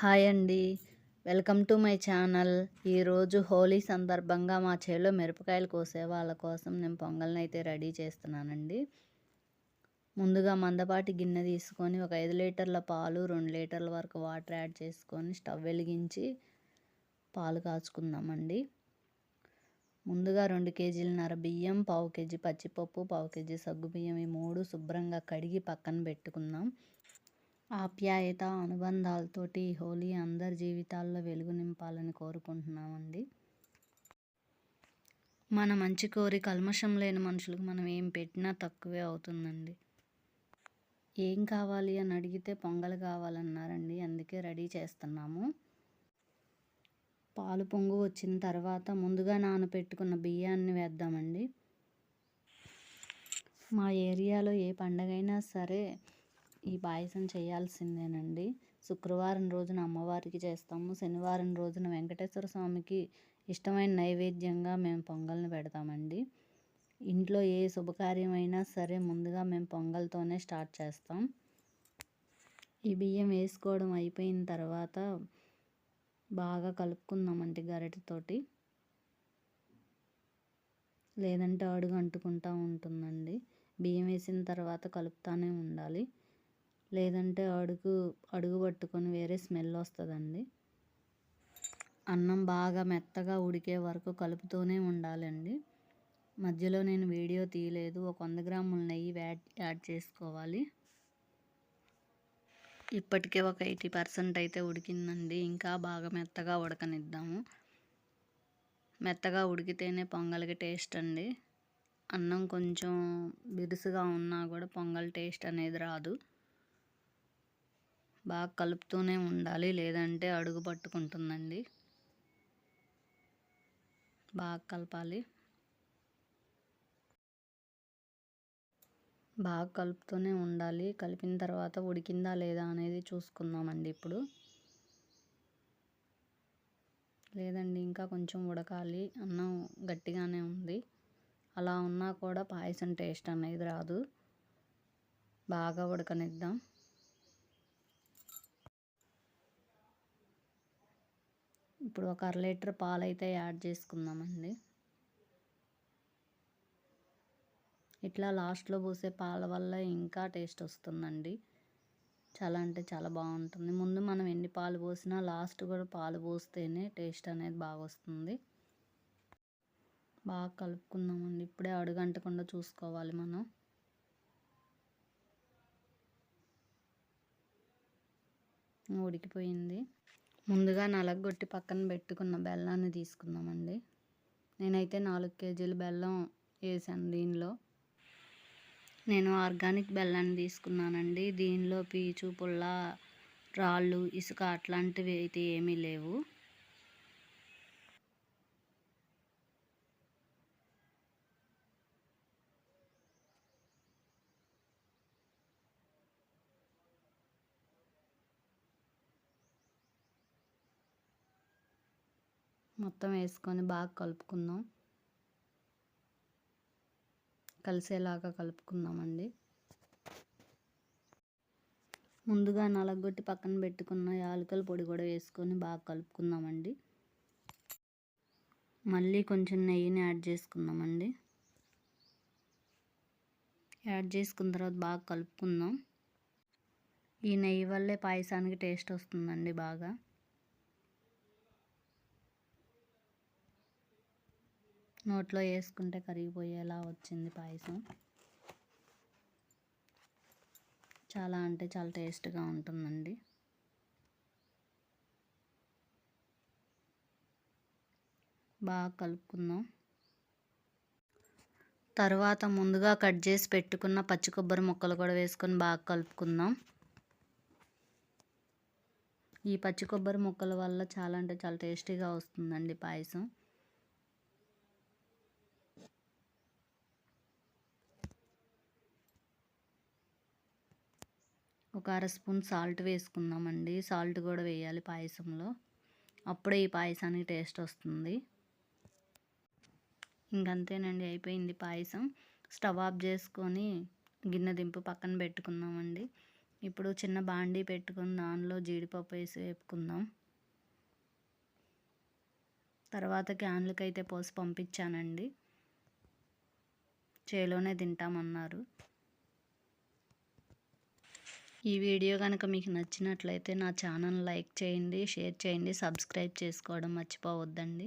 Hi అండి. Welcome to my channel. ఈరోజు హోలీ సందర్భంగా మా చేలో మిరపకాయలు కోసే వాళ్ళ కోసం నేను పొంగల్ని అయితే రెడీ చేస్తున్నానండి. ముందుగా మందపాటి గిన్నె తీసుకొని ఒక ఐదు లీటర్ల పాలు రెండు లీటర్ల వరకు వాటర్ యాడ్ చేసుకొని స్టవ్ వెలిగించి పాలు కాచుకుందామండి. ముందుగా రెండు కేజీలన్నర బియ్యం పావు కేజీ పచ్చిపప్పు పావు కేజీ సగ్గు బియ్యం ఈ మూడు శుభ్రంగా కడిగి పక్కన పెట్టుకుందాం. ఆప్యాయత అనుబంధాలతోటి హోలీ అందరి జీవితాల్లో వెలుగు నింపాలని కోరుకుంటున్నామండి. మన మంచి కోరి కల్మషం లేని మనుషులకు మనం ఏం పెట్టినా తక్కువే అవుతుందండి. ఏం కావాలి అని అడిగితే పొంగల్ కావాలన్నారండి. అందుకే రెడీ చేస్తున్నాము. పాలు పొంగు వచ్చిన తర్వాత ముందుగా నానబెట్టుకున్న బియ్యాన్ని వేద్దామండి. మా ఏరియాలో ఏ పండగైనా సరే ఈ పాయసం చేయాల్సిందేనండి. శుక్రవారం రోజున అమ్మవారికి చేస్తాము. శనివారం రోజున వెంకటేశ్వర స్వామికి ఇష్టమైన నైవేద్యంగా మేము పొంగల్ని పెడతామండి. ఇంట్లో ఏ శుభకార్యమైనా సరే ముందుగా మేము పొంగల్తోనే స్టార్ట్ చేస్తాం. ఈ బియ్యం వేసుకోవడం అయిపోయిన తర్వాత బాగా కలుపుకుందామండి గరిటెతోటి. లేదంటే అడుగు అంటుకుంటూ ఉంటుందండి. బియ్యం వేసిన తర్వాత కలుపుతూనే ఉండాలి. లేదంటే అడుగు అడుగు పట్టుకొని వేరే స్మెల్ వస్తుందండి. అన్నం బాగా మెత్తగా ఉడికే వరకు కలుపుతూనే ఉండాలండి. మధ్యలో నేను వీడియో తీయలేదు. ఒక వంద గ్రాముల నెయ్యి యాడ్ యాడ్ చేసుకోవాలి. ఇప్పటికే ఒక ఎయిటీ పర్సెంట్ అయితే ఉడికిందండి. ఇంకా బాగా మెత్తగా ఉడకనిద్దాము. మెత్తగా ఉడికితేనే పొంగల్కి టేస్ట్ అండి. అన్నం కొంచెం బిరుసుగా ఉన్నా కూడా పొంగల్ టేస్ట్ అనేది రాదు. బాగా కలుపుతూనే ఉండాలి లేదంటే అడుగు పట్టుకుంటుందండి. బాగా కలపాలి. బాగా కలుపుతూనే ఉండాలి. కలిపిన తర్వాత ఉడికిందా లేదా అనేది చూసుకుందామండి ఇప్పుడు. లేదండి ఇంకా కొంచెం ఉడకాలి. అన్నం గట్టిగానే ఉంది. అలా ఉన్నా కూడా పాయసం టేస్ట్ అనేది రాదు. బాగా ఉడకనిద్దాం. ఇప్పుడు ఒక అర లీటర్ పాలు అయితే యాడ్ చేసుకుందామండి. ఇట్లా లాస్ట్లో పోసే పాల వల్ల ఇంకా టేస్ట్ వస్తుందండి. చాలా అంటే చాలా బాగుంటుంది. ముందు మనం ఎన్ని పాలు పోసినా లాస్ట్ కూడా పాలు పోస్తేనే టేస్ట్ అనేది బాగా వస్తుంది. బాగా కలుపుకుందామండి. ఇప్పుడే అడుగంటకుండా చూసుకోవాలి మనం. ఉడికిపోయింది. ముందుగా నలగొట్టి పక్కన పెట్టుకున్న బెల్లాన్ని తీసుకుందామండి. నేనైతే నాలుగు కేజీలు బెల్లం వేసాను దీనిలో. నేను ఆర్గానిక్ బెల్లాన్ని తీసుకున్నానండి. దీనిలో పీచు పుల్ల రాళ్ళు ఇసుక అట్లాంటివి అయితే ఏమీ లేవు. మొత్తం వేసుకొని బాగా కలుపుకుందాం. కలిసేలాగా కలుపుకుందామండి. ముందుగా నలగొట్టి పక్కన పెట్టుకున్న యాలకల పొడి కూడా వేసుకొని బాగా కలుపుకుందామండి. మళ్ళీ కొంచెం నెయ్యిని యాడ్ చేసుకుందామండి. యాడ్ చేసుకున్న తర్వాత బాగా కలుపుకుందాం. ఈ నెయ్యి వల్లే పాయసానికి టేస్ట్ వస్తుందండి బాగా. నోట్లో వేసుకుంటే కరిగిపోయేలా వచ్చింది పాయసం. చాలా అంటే చాలా టేస్ట్గా ఉంటుందండి. బాగా కలుపుకుందాం. తర్వాత ముందుగా కట్ చేసి పెట్టుకున్న పచ్చి కొబ్బరి ముక్కలు కూడా వేసుకొని బాగా కలుపుకుందాం. ఈ పచ్చి కొబ్బరి ముక్కల వల్ల చాలా అంటే చాలా టేస్టీగా వస్తుందండి పాయసం. ఒక అర స్పూన్ సాల్ట్ వేసుకుందామండి. సాల్ట్ కూడా వేయాలి పాయసంలో. అప్పుడే ఈ పాయసానికి టేస్ట్ వస్తుంది. ఇంకంతేనండి అయిపోయింది పాయసం. స్టవ్ ఆఫ్ చేసుకొని గిన్నె దింపు పక్కన పెట్టుకుందామండి. ఇప్పుడు చిన్న బాండీ పెట్టుకుని దానిలో జీడిపప్పు వేసి వేపుకుందాం. తర్వాత క్యాన్లకి అయితే పోసి పంపించానండి. చేలోనే తింటామన్నారు. ఈ వీడియో కనుక మీకు నచ్చినట్లయితే నా ఛానల్ లైక్ చేయండి షేర్ చేయండి సబ్స్క్రైబ్ చేసుకోవడం మర్చిపోవద్దండి.